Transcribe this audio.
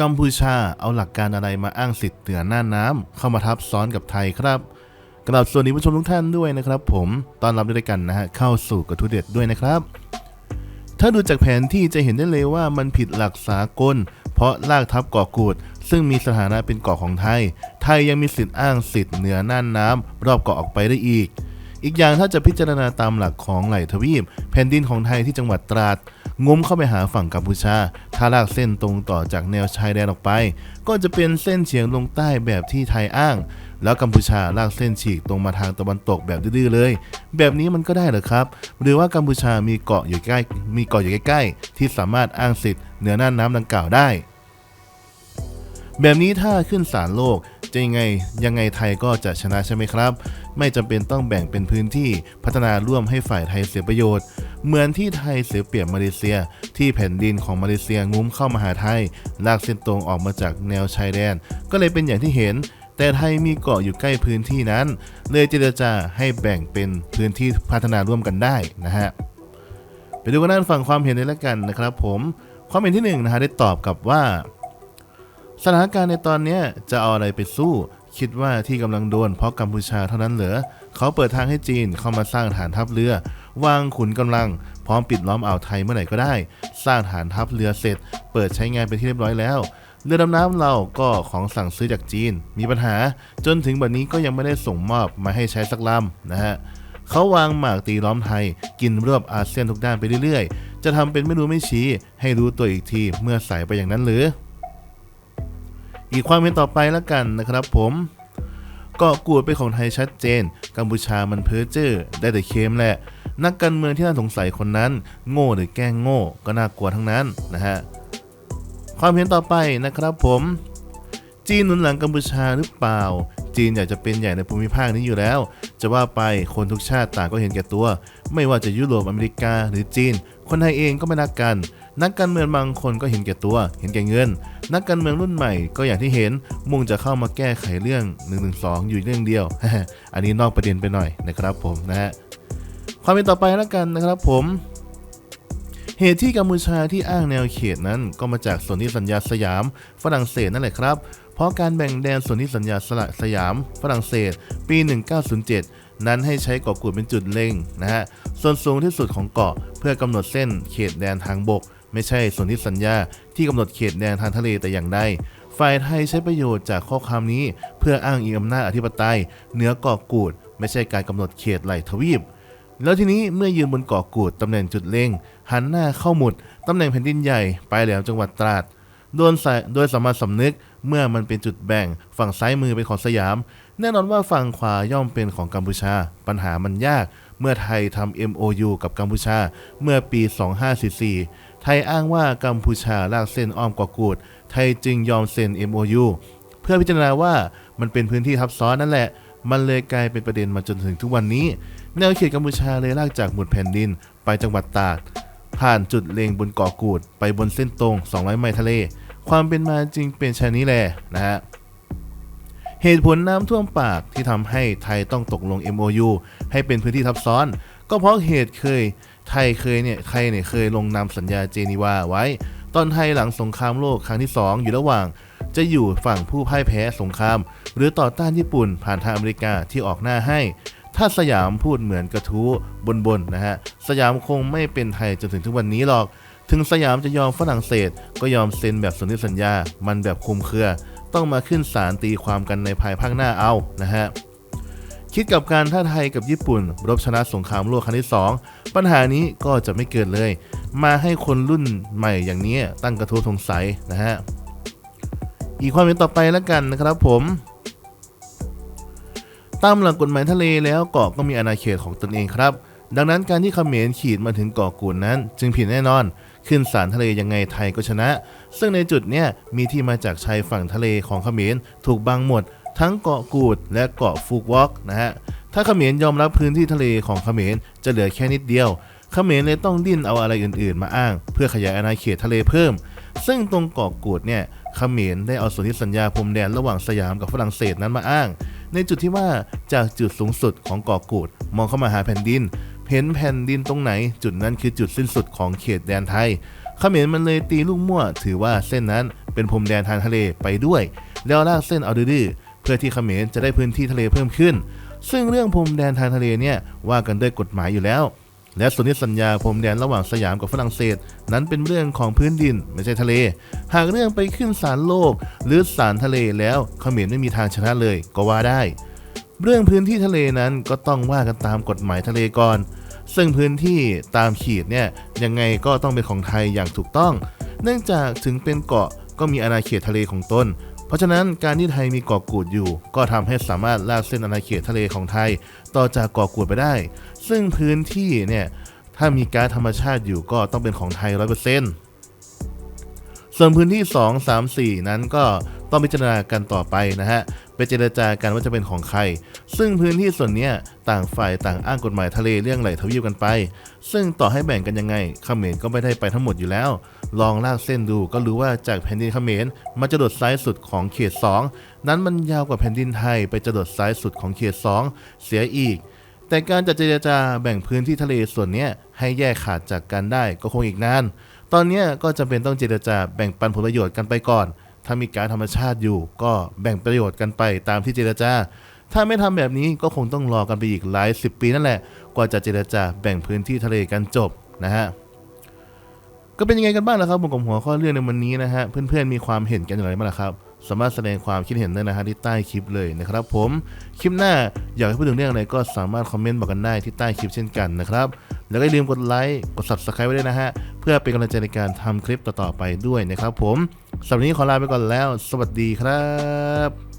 กัมพูชาเอาหลักการอะไรมาอ้างสิทธิ์เหนือหน้าน้ำเข้ามาทับซ้อนกับไทยครับกราบสวัสดีผู้ชมทุกท่านด้วยนะครับ ผมตอนรับด้วยกันนะฮะเข้าสู่กระทู้เด็ดด้วยนะครับ ถ้าดูจากแผนที่จะเห็นได้เลยว่ามันผิดหลักสากล เพราะลากทับเกาะกูด ซึ่งมีสถานะเป็นเกาะของไทย ไทยยังมีสิทธิ์อ้างสิทธิ์เหนือน่านน้ำรอบเกาะออกไปได้อีก อีกอย่างถ้าจะพิจารณาตามหลักของไหลทวีปแผ่นดินของไทยที่จังหวัดตราด งมเข้าไปหาฝั่งกัมพูชา ถ้าลากเส้นตรงต่อจากแนวชายแดนออกไป ก็จะเป็นเส้นเฉียงลงใต้แบบที่ไทยอ้าง แล้วกัมพูชาลากเส้นฉีกตรงมาทางตะวันตกแบบดื้อๆเลย แบบนี้มันก็ได้เหรอครับ หรือว่ากัมพูชามีเกาะอยู่ใกล้ มีเกาะอยู่ใกล้ๆ ที่สามารถอ้างสิทธิ์เหนือน่านน้ำดังกล่าวได้แบบนี้ถ้าขึ้นศาลโลก จะยังไงยังไงไทยก็จะชนะใช่ไหมครับ ไม่จำเป็นต้องแบ่งเป็นพื้นที่พัฒนาร่วมให้ฝ่ายไทยเสียประโยชน์ เหมือนที่ไทยเสียเปรียบมาเลเซีย ที่แผ่นดินของมาเลเซียงุ้มเข้ามาหาไทย ลากเส้นตรงออกมาจากแนวชายแดน ก็เลยเป็นอย่างที่เห็น แต่ไทยมีเกาะอยู่ใกล้พื้นที่นั้น เลยเจรจาให้แบ่งเป็นพื้นที่พัฒนาร่วมกันได้นะฮะไปดูกันด้านฝั่งความเห็นเลยละกันนะครับ ผมความเห็นที่หนึ่งนะฮะได้ตอบกลับว่า สถานการณ์ในตอนนี้จะเอาอะไรไปสู้ คิดว่าที่กำลังโดนเพราะกัมพูชาเท่านั้นเหรอเขาเปิดทางให้จีนเข้ามาสร้างฐานทัพเรือ วางขุนกำลัง พร้อมปิดล้อมอ่าวไทยเมื่อไหร่ก็ได้ สร้างฐานทัพเรือเสร็จ เปิดใช้งานเป็นที่เรียบร้อยแล้วเรือดำน้ำเราก็ของสั่งซื้อจากจีน มีปัญหา จนถึงบัดนี้ก็ยังไม่ได้ส่งมอบมาให้ใช้สักลำนะฮะเขาวางหมากตีล้อมไทย กินรวบอาเซียนทุกด้านไปเรื่อยๆ จะทำเป็นไม่รู้ไม่ชี้ ให้รู้ตัวอีกทีเมื่อใส่ไปอย่างนั้นหรือ อีกความเห็นต่อไปแล้วกันนะครับผมเกาะกูดเป็นของไทยชัดเจน กัมพูชามันเพ้อเจ้อได้แต่เคมแหละ นักการเมืองที่น่าสงสัยคนนั้น โง่หรือแกล้งโง่ก็น่ากลัวทั้งนั้นนะฮะ ความเห็นต่อไปนะครับผม จีนหนุนหลังกัมพูชาหรือเปล่า จีนอยากจะเป็นใหญ่ในภูมิภาคนี้อยู่แล้ว จะว่าไปคนทุกชาติต่างก็เห็นแก่ตัว ไม่ว่าจะยุโรปอเมริกาหรือจีน คนไทยเองก็ไม่รักกัน นักการเมืองบางคนก็เห็นแก่ตัว เห็นแก่เงิน นักการเมืองรุ่นใหม่ก็อย่างที่เห็นมุ่งจะเข้ามาแก้ไขเรื่อง1นึอยู่เรื่องเดียว อันนี้นอกประเด็นไปหน่อยนะครับผมนะฮะความเป็นต่อไปแล้วกันนะครับผมเหตุที่กัมพูชาที่อ้างแนวเขตนั้นก็มาจากสนธิสัญญาสยามฝรั่งเศสนั่นแหละครับ เพราะการแบ่งแดนสนธิสัญญาสละสยามฝรั่งเศส ปี 1907 นั้นให้ใช้เกาะกูดเป็นจุดเล็งนะฮะส่วนสูงที่สุดของเกาะเพื่อกำหนดเส้นเขตแดนทางบก ไม่ใช่สนธิสัญญาที่กำหนดเขตแดนทางทะเลแต่อย่างใดฝ่ายไทยใช้ประโยชน์จากข้อความนี้ เพื่ออ้างอิงอำนาจอธิปไตยเหนือเกาะกูด ไม่ใช่การกำหนดเขตไหลทวีป แล้วทีนี้เมื่อยืนบนเกาะกูดตำแหน่งจุดเล็งหันหน้าเข้าหมุดตำแหน่งแผ่นดินใหญ่ปลายแหลมจังหวัดตราดโดนใส่โดยสามัญสำนึกเมื่อมันเป็นจุดแบ่ง ฝั่งซ้ายมือเป็นของสยาม แน่นอนว่าฝั่งขวาย่อมเป็นของกัมพูชา ปัญหามันยาก เมื่อไทยทำ MOU กับกัมพูชาเมื่อปี 2544 ไทยอ้างว่ากัมพูชาลากเส้นอ้อมเกาะกูด ไทยจึงยอมเซ็น MOU เพื่อพิจารณาว่ามันเป็นพื้นที่ทับซ้อนนั่นแหละ มันเลยกลายเป็นประเด็นมาจนถึงทุกวันนี้ แนวเขตกัมพูชาเลยลากจากหมุดแผ่นดินไปจังหวัดตากผ่านจุดเลงบนเกาะกูด ไปบนเส้นตรง 200 ไมล์ทะเล ความเป็นมาจริงเป็นชนนี้แหละนะฮะ เหตุผลน้ำท่วมปากที่ทำให้ไทยต้องตกลง MOU ให้เป็นพื้นที่ทับซ้อน ก็เพราะเหตุเคย ไทยเคยเนี่ยไทยเนี่ยเคยลงนามสัญญาเจนีวาไว้ ตอนไทยหลังสงครามโลกครั้งที่ 2 อยู่ระหว่าง จะอยู่ฝั่งผู้พ่ายแพ้สงคราม หรือต่อต้านญี่ปุ่นผ่านทางอเมริกาที่ออกหน้าให้ ถ้าสยามพูดเหมือนกระทู้บนๆนะฮะสยามคงไม่เป็นไทยจนถึงทุกวันนี้หรอก ถึงสยามจะยอมฝรั่งเศส ก็ยอมเซ็นแบบสนธิสัญญา มันแบบคุมเครือ ต้องมาขึ้นศาลตีความกันในภายภาคหน้าเอานะฮะคิดกับการถ้าไทยกับญี่ปุ่น รบชนะสงครามโลกครั้งที่ 2 ปัญหานี้ก็จะไม่เกิดเลย มาให้คนรุ่นใหม่อย่างนี้ตั้งกระทู้สงสัยนะฮะอีกความเห็นต่อไปแล้วกันนะครับผมตามหลักกฎหมายทะเลแล้วเกาะก็มีอาณาเขตของตนเองครับ ดังนั้นการที่เขมรขีดมาถึงเกาะกูดนั้น จึงผิดแน่นอน ขึ้นศาลทะเลยังไงไทยก็ชนะ ซึ่งในจุดเนี้ยมีที่มาจากชายฝั่งทะเลของเขมรถูกบังหมด ทั้งเกาะกูดและเกาะฟูกวอกนะฮะถ้าเขมรยอมรับพื้นที่ทะเลของเขมรจะเหลือแค่นิดเดียวเขมรเลยต้องดิ้นเอาอะไรอื่นๆ มาอ้าง เพื่อขยายอาณาเขตทะเลเพิ่ม ซึ่งตรงเกาะกูดเนี่ยเขมรได้เอาสนธิสัญญาพรมแดนระหว่างสยามกับฝรั่งเศสนั้นมาอ้าง ในจุดที่ว่าจากจุดสูงสุดของเกาะกูดมองเข้ามาหาแผ่นดิน เห็นแผ่นดินตรงไหน จุดนั้นคือจุดสิ้นสุดของเขตแดนไทยเขมรมันเลยตีลูกมั่ว ถือว่าเส้นนั้นเป็นพรมแดนทางทะเลไปด้วย แล้วลากเส้นเอาดื้อเพื่อที่เขมรจะได้พื้นที่ทะเลเพิ่มขึ้น ซึ่งเรื่องพรมแดนทางทะเลเนี่ยว่ากันด้วยกฎหมายอยู่แล้ว และส่วนที่สัญญาพรมแดนระหว่างสยามกับฝรั่งเศส นั้นเป็นเรื่องของพื้นดินไม่ใช่ทะเล หากเรื่องไปขึ้นศาลโลก หรือศาลทะเลแล้วเขมรไม่มีทางชนะเลยก็ว่าได้ เรื่องพื้นที่ทะเลนั้นก็ต้องว่ากันตามกฎหมายทะเลก่อน ซึ่งพื้นที่ตามขีดเนี่ยยังไงก็ต้องเป็นของไทยอย่างถูกต้อง เนื่องจากถึงเป็นเกาะก็มีอาณาเขตทะเลของตน เพราะฉะนั้นการที่ไทยมีเกาะกูดอยู่ ก็ทำให้สามารถลากเส้นอาณาเขตทะเลของไทย ต่อจากเกาะกูดไปได้ ซึ่งพื้นที่เนี่ยถ้ามีก๊าซธรรมชาติอยู่ก็ต้องเป็นของไทยร้อยเปอร์เซ็นต์ส่วนพื้นที่ 2 3 4 นั้นก็ ต้องพิจารณากันต่อไปนะฮะไปเจรจากันว่าจะเป็นของใคร ซึ่งพื้นที่ส่วนนี้ต่างฝ่ายต่างอ้างกฎหมายทะเลเรื่องไหลทวีปกันไป ซึ่งต่อให้แบ่งกันยังไงเขมรก็ไม่ได้ไปทั้งหมดอยู่แล้ว ลองลากเส้นดูก็รู้ว่าจากแผ่นดินเขมรมาจรดซ้ายสุดของเขต 2 นั้นมันยาวกว่าแผ่นดินไทยไปจรดซ้ายสุดของเขต 2 เสียอีกแต่การจะเจรจาแบ่งพื้นที่ทะเลส่วนนี้ให้แยกขาดจากกันได้ก็คงอีกนาน ตอนนี้ก็จะเป็นต้องเจรจาแบ่งปันผลประโยชน์กันไปก่อน ถ้ามีการธรรมชาติอยู่ ก็แบ่งประโยชน์กันไปตามที่เจรจา ถ้าไม่ทำแบบนี้ก็คงต้องรอกันไปอีกหลายสิบปีนั่นแหละ กว่าจะเจรจาแบ่งพื้นที่ทะเลกันจบนะฮะ ก็เป็นยังไงกันบ้างล่ะครับผมกับหัวข้อเรื่องในวันนี้นะฮะ เพื่อนๆมีความเห็นกันอย่างไรบ้างล่ะครับสามารถแสดงความคิดเห็นได้นะฮะที่ใต้คลิปเลยนะครับผม คลิปหน้าอยากให้พูดถึงเรื่องอะไรก็สามารถคอมเมนต์บอกกันได้ที่ใต้คลิปเช่นกันนะครับ แล้วก็อย่าลืมกดไลค์ กด subscribe ไว้ด้วยนะฮะ เพื่อเป็นกำลังใจในการทำคลิปต่อๆไปด้วยนะครับผม สำหรับนี้ขอลาไปก่อนแล้ว สวัสดีครับ